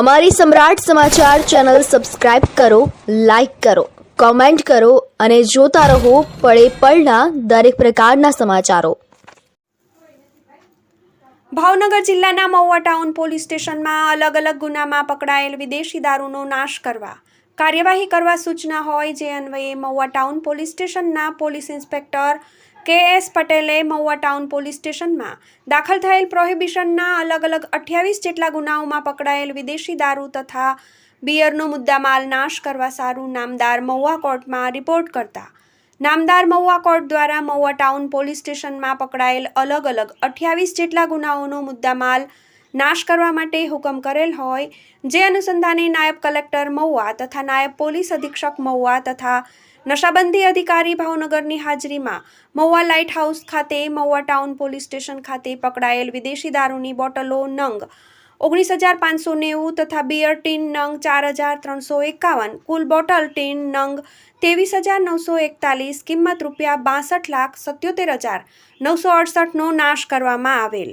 અમારી Samrat Samachar channel subscribe કરો, like કરો, કોમેન્ટ કરો અને જોતા રહો પળે પળના દરેક પ્રકારના સમાચારો. ભાવનગર જિલ્લાના મહુવા ટાઉન પોલીસ સ્ટેશનમાં અલગ અલગ ગુનામાં પકડાયેલ વિદેશી દારૂનો નાશ કરવા કાર્યવાહી કરવા સૂચના હોય, જે અન્વયે મહુવા ટાઉન પોલીસ સ્ટેશનના પોલીસ ઇન્સ્પેક્ટર કે એસ પટેલે મહુવા ટાઉન પોલીસ સ્ટેશનમાં દાખલ થયેલ પ્રોહિબિશનના અલગ અલગ અઠ્યાવીસ જેટલા ગુનાઓમાં પકડાયેલ વિદેશી દારૂ તથા બિયરનો મુદ્દામાલ નાશ કરવા સારું નામદાર મહુવા કોર્ટમાં રિપોર્ટ કરતા. નામદાર મહુવા કોર્ટ દ્વારા મહુવા ટાઉન પોલીસ સ્ટેશનમાં પકડાયેલ અલગ અલગ અઠ્યાવીસ જેટલા ગુનાઓનો મુદ્દામાલ નાશ કરવા માટે હુકમ કરેલ હોય, જે અનુસંધાને નાયબ કલેક્ટર મહુવા તથા નાયબ પોલીસ અધિક્ષક મહુવા તથા નશાબંધી અધિકારી ભાવનગરની હાજરીમાં મહુવા લાઇટ હાઉસ ખાતે, મહુવા ટાઉન પોલીસ સ્ટેશન ખાતે પકડાયેલ વિદેશી દારૂની બોટલો નંગ ઓગણીસ હજાર પાંચસો નેવું તથા બિયર ટીન નંગ ચાર હજાર ત્રણસો એકાવન, કુલ બોટલ ટીન નંગ ત્રેવીસ હજાર નવસો એકતાલીસ, કિંમત રૂપિયા બાસઠ લાખ સત્યોતેર હજાર નવસો અડસઠનો નાશ કરવામાં આવેલ.